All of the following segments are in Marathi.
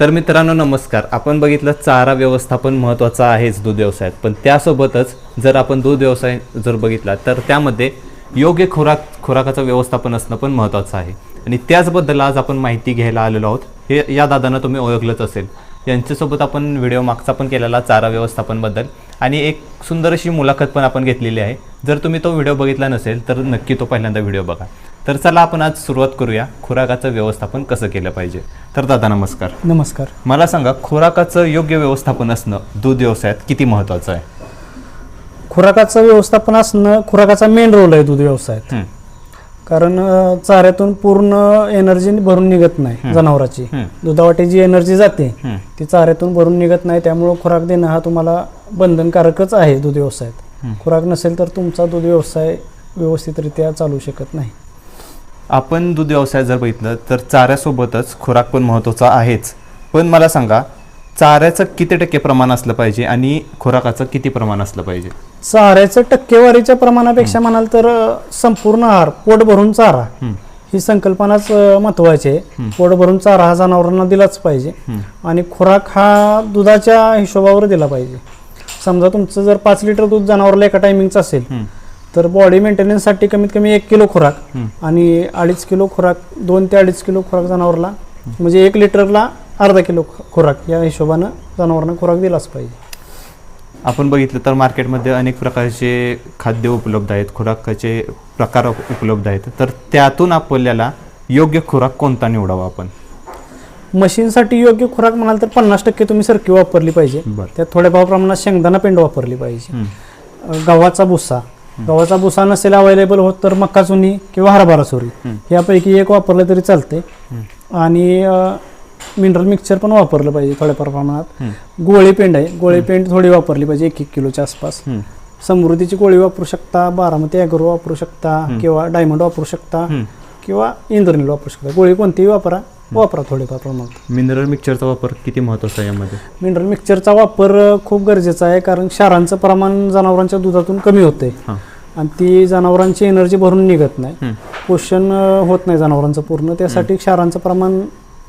तर मित्रांनो नमस्कार. आपण बघितलं चारा व्यवस्थापन महत्त्वाचं आहेच दूध व्यवसायात. पण त्यासोबतच जर आपण दूध व्यवसाय जर बघितला तर त्यामध्ये योग्य खुराक खुराकाचं व्यवस्थापन असणं पण महत्त्वाचं आहे. आणि त्याचबद्दल आज आपण माहिती घ्यायला आलेलो आहोत. हे या दादांना तुम्ही ओळखलंच असेल. यांच्यासोबत आपण व्हिडिओ मागचा पण केलेला चारा व्यवस्थापनबद्दल आणि एक सुंदर अशी मुलाखत पण आपण घेतलेली आहे. जर तुम्ही तो व्हिडिओ बघितला नसेल तर नक्की तो पहिल्यांदा व्हिडिओ बघा. तर चला आपण आज सुरुवात करूया खुराकाचं व्यवस्थापन कसं केलं पाहिजे. तर दादा नमस्कार. नमस्कार. मला सांगा खुराकाचं योग्य व्यवस्थापन असणं दूध व्यवसायात किती महत्त्वाचं आहे? खुराकाचं व्यवस्थापन असणं खुराकाचा मेन रोल आहे दूध व्यवसायात. हं, कारण अं, चाऱ्यातून पूर्ण एनर्जी भरून निघत नाही जनावराची. हं. दुधावाटी जी एनर्जी जाते हं, ती चाऱ्यातून भरून निघत नाही त्यामुळं खुराक देणं हा तुम्हाला बंधनकारकच आहे दूध व्यवसायात. खुराक नसेल तर तुमचा दूध व्यवसाय व्यवस्थितरित्या चालू शकत नाही. आपण दूध व्यवसाय जर बघितलं तर चाऱ्यासोबतच खुराक पण महत्त्वाचा आहेच. पण मला सांगा चाऱ्याचं किती टक्के प्रमाण असलं पाहिजे आणि खुराकाचं किती प्रमाण असलं पाहिजे? चाऱ्याचं टक्केवारीच्या प्रमाणापेक्षा म्हणाल तर संपूर्ण आहार पोट भरून चारा हं, संकल्पनाच अं, महत्त्वाची आहे. पोट भरून चारा हा जनावरांना दिलाच पाहिजे आणि खुराक हा दुधाच्या हिशोबावर दिला पाहिजे. समजा तुमचं जर पाच लिटर दूध जनावरला एका टायमिंगचं असेल तर बॉडी मेंटेनन्ससाठी कमीत कमी एक किलो खुराक. आणि अडीच किलो खुराक दोन ते अडीच किलो खुराक जनावरला म्हणजे एक लिटरला अर्धा किलो खुराक या हिशोबानं जनावरांना खुराक दिलाच पाहिजे. आपण बघितलं तर मार्केटमध्ये अनेक प्रकारचे खाद्य उपलब्ध आहेत खुराकाचे प्रकार उप- उपलब्ध आहेत. तर त्यातून आपल्याला योग्य खुराक कोणता निवडावा आपण? मशीनसाठी योग्य खुराक म्हणाल तर पन्नास टक्के तुम्ही सरकी वापरली पाहिजे. त्यात थोड्या प्रमाणात शेंगदाणा पेंड वापरली पाहिजे. गव्हाचा भुसा. गव्हाचा भुसा नसेल अवेलेबल होत तर मक्का चुनी किंवा हरभरा चुरी हं. यापैकी एक वापरलं तरी चालते. आणि मिनरल मिक्सचर पण वापरलं पाहिजे थोड्या प्रमाणात. गोळी पेंड आहे. गोळी पेंड थोडी वापरली पाहिजे एक एक किलोच्या आसपास. समृद्धीची गोळी वापरू शकता बारामती ॲग्रो वापरू शकता किंवा डायमंड वापरू शकता. किंवा इंद्रनील वापरू शकता. गोळी कोणतीही वापरा. वापरा थोडीफार प्रमाणात. मिनरल मिक्सरचा वापर किती महत्त्वाचा आहे यामध्ये? मिनरल मिक्सचरचा वापर खूप गरजेचा आहे कारण क्षारांचं प्रमाण जनावरांच्या दुधातून कमी होते हां. आणि ती जनावरांची एनर्जी भरून निघत नाही. पोषण अ, होत नाही जनावरांचं पूर्ण. त्यासाठी क्षारांचं प्रमाण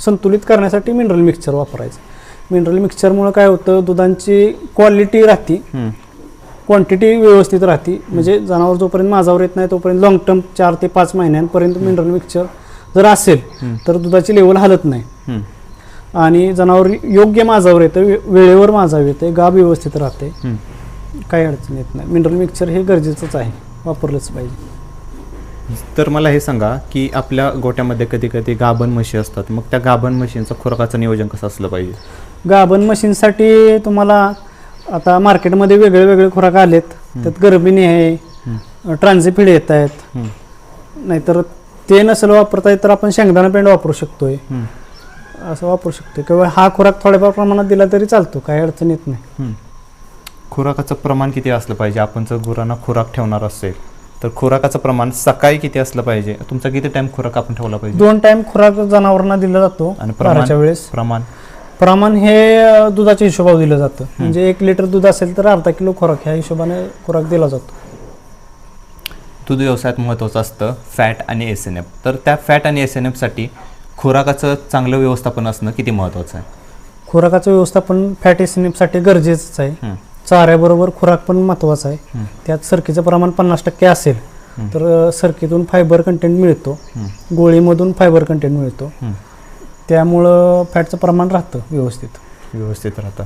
संतुलित करण्यासाठी मिनरल मिक्सचर वापरायचं. मिनरल मिक्सचरमुळे काय होतं दुधांची क्वालिटी राहते. क्वांटिटी व्यवस्थित राहते. म्हणजे जनावर जोपर्यंत माझावर येत नाही तोपर्यंत लॉंग टर्म चार ते पाच महिन्यांपर्यंत मिनरल मिक्सचर जर असेल तर दुधाची लेवल हलत नाही. आणि जनावर योग्य माझावर येतं वेळेवर माझावर येते गाब व्यवस्थित राहते. काही अडचण येत नाही. मिनरल मिक्सचर हे गरजेचंच आहे वापरलंच पाहिजे. तर मला हे सांगा की आपल्या गोट्यामध्ये कधी कधी गाभण म्हशी असतात. मग त्या गाभण म्हशींचं खुराकाचं नियोजन कसं असलं पाहिजे? गाभण मशीनसाठी तुम्हाला आता मार्केटमध्ये वेगळे वेगळे खुराक आलेत. त्यात गर्भिणी आहे ट्रान्झिफिड येत आहेत. नाहीतर ते नसेल वापरता येत तर आपण शेंगदाणा पेंड वापरू शकतोय. हं, असं वापरू शकतो किंवा हा खुराक थोड्याफार प्रमाणात दिला तरी चालतो काही अडचण येत नाही. खुराकाचं प्रमाण किती असलं पाहिजे? आपण जर गुरांना खुराक ठेवणार असेल तर खुराकाचं प्रमाण सकाळी किती असलं पाहिजे? तुमचा किती टाइम खुराक आपण ठेवला पाहिजे? दोन टाइम खुराक जनावरांना दिला जातो आणि प्रमाण? भराच्या वेळेस. प्रमाण? प्रमाण हे दुधाच्या हिशोबावर दिलं जातं. म्हणजे एक लिटर दूध असेल तर अर्धा किलो खुराक ह्या हिशोबाने खुराक दिला जातो. दूध व्यवसायात महत्त्वाचं असतं फॅट आणि एस एन एफ तर त्या फॅट आणि एस एन एफसाठी खुराकाचं चांगलं व्यवस्थापन असणं किती महत्त्वाचं आहे? खुराकाचं व्यवस्थापन फॅट एसिनिपसाठी गरजेचंच आहे. चाऱ्याबरोबर खुराक पण महत्त्वाचा आहे. त्यात सरकीचं प्रमाण पन्नास टक्के असेल. तर सरकीतून फायबर कंटेंट मिळतो. गोळीमधून फायबर कंटेंट मिळतो. त्यामुळं फॅटचं प्रमाण राहतं व्यवस्थित. व्यवस्थित राहतं.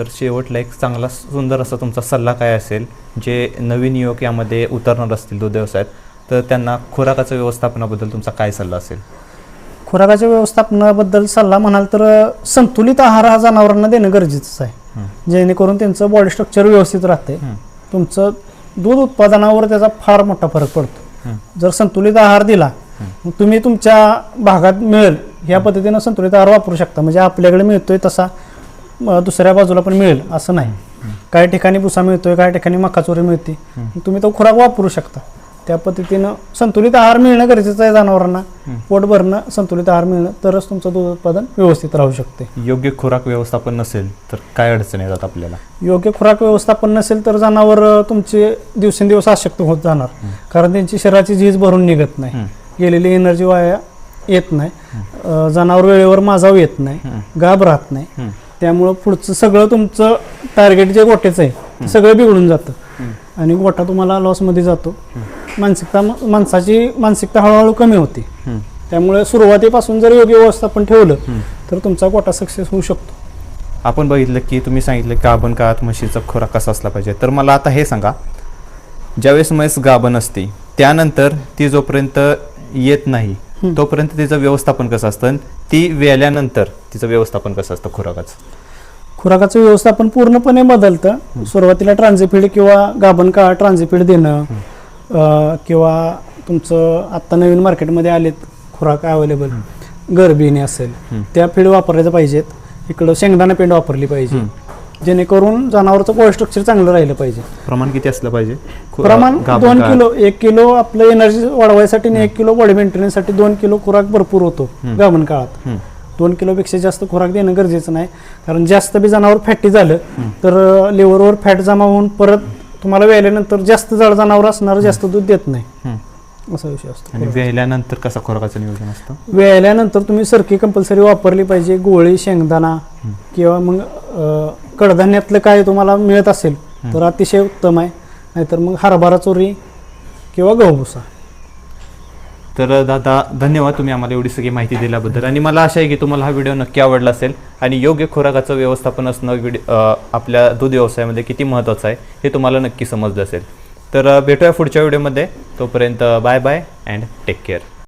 तर शेवटला एक चांगला सुंदर असा तुमचा सल्ला काय असेल? जे नवीन युवक यामध्ये उतरणार असतील दूध व्यवसायात तर त्यांना खुराकाचं व्यवस्थापनाबद्दल तुमचा काय सल्ला असेल? खुराकाच्या व्यवस्थापनाबद्दल सल्ला म्हणाल तर संतुलित आहार हा जनावरांना देणं गरजेचंच आहे. जेणेकरून त्यांचं बॉडी स्ट्रक्चर व्यवस्थित राहते तुमचं दूध उत्पादनावर त्याचा फार मोठा फरक पडतो. जर संतुलित आहार दिला तुम्ही तुमच्या भागात मिळेल. ह्या पद्धतीनं संतुलित आहार वापरू शकता. म्हणजे आपल्याकडे मिळतोय तसा दुसऱ्या बाजूला पण मिळेल असं नाही. काही ठिकाणी भुसा मिळतोय काही ठिकाणी मकाचोरी मिळते. मग तुम्ही तो खुराक वापरू शकता. त्या पद्धतीनं संतुलित आहार मिळणं गरजेचं आहे जनावरांना. पोट भरणं संतुलित आहार मिळणं तरच तुमचं दूध उत्पादन व्यवस्थित राहू शकते. योग्य खुराक व्यवस्थापन नसेल तर काय अडचण येतात आपल्याला? योग्य खुराक व्यवस्थापन नसेल तर जनावर तुमचे दिवसेंदिवस अशक्त होत जाणार. कारण त्यांची शरीराची झीज भरून निघत नाही. गेलेली एनर्जी वाया येत नाही. जनावर वेळेवर माझाव येत नाही. गाब राहत नाही. त्यामुळं पुढचं सगळं तुमचं टार्गेट जे गोट्याचं आहे सगळं बिघडून जातं. आणि गोठा तुम्हाला लॉसमध्ये जातो. मानसिकता माणसाची मानसिकता हळूहळू कमी होते. त्यामुळे सुरुवातीपासून जर योग्य व्यवस्थापन ठेवलं तर तुमचा गोठा सक्सेस होऊ शकतो. आपण बघितलं की तुम्ही सांगितलं गाभण काळात म्हशीचा खोराक कसा असला पाहिजे. तर मला आता हे सांगा. ज्यावेळेस म्हैस गाभण असते त्यानंतर ती जोपर्यंत येत नाही तोपर्यंत तिचं व्यवस्थापन कसं असतं? ती वेल्यानंतर तिचं व्यवस्थापन कसं असतं खुराकाचं? खुराकाचं व्यवस्थापन पूर्णपणे बदलतं. सुरुवातीला ट्रान्झिफीड किंवा गाभण काळ ट्रान्झिफीड देणं अं, किंवा तुमचं आत्ता नवीन मार्केटमध्ये आलेत खुराक अवेलेबल गरबीने असेल त्या फीड वापरायचं पाहिजेत. इकडं शेंगदाणा पेंड वापरली पाहिजे. जेणेकरून जनावरचं पोळ स्ट्रक्चर चांगलं राहिलं पाहिजे. प्रमाण किती असलं पाहिजे? खु- प्रमाण दोन? किलो एक किलो आपलं एनर्जी वाढवायसाठी आणि एक किलो बॉडी मेंटेनन्ससाठी दोन किलो खुराक भरपूर होतो गाभण काळात. दोन किलोपेक्षा जास्त खुराक देणं गरजेचं नाही. कारण जास्त बी जनावर फॅटी झालं तर लिव्हरवर फॅट जमा होऊन परत तुम्हाला वेळेनंतर जास्त जड जनावर असणार जास्त दूध देत नाही. असा विषय असतो. आणि वेल्यानंतर कसं खुराकाचं नियोजन असतं? वेळल्यानंतर तुम्ही सरकी कंपल्सरी वापरली पाहिजे गोळी शेंगदाणा किंवा मग अं, कडधान्यातलं काय तुम्हाला मिळत असेल तर अतिशय उत्तम आहे. नाहीतर मग हरभरा चोरी किंवा गहू भुसा तर दादा धन्यवाद तुम्ही आम्हाला एवढी सगळी माहिती दिल्याबद्दल. आणि मला आशा आहे की तुम्हाला हा व्हिडिओ नक्की आवडला असेल आणि योग्य खुराकाचं व्यवस्थापन असणं व्हिडिओ आपल्या दूध व्यवसायामध्ये किती महत्त्वाचं आहे हे तुम्हाला नक्की समजलं असेल. तर भेटूया पुढच्या व्हिडिओमध्ये. तोपर्यंत bye bye and take care.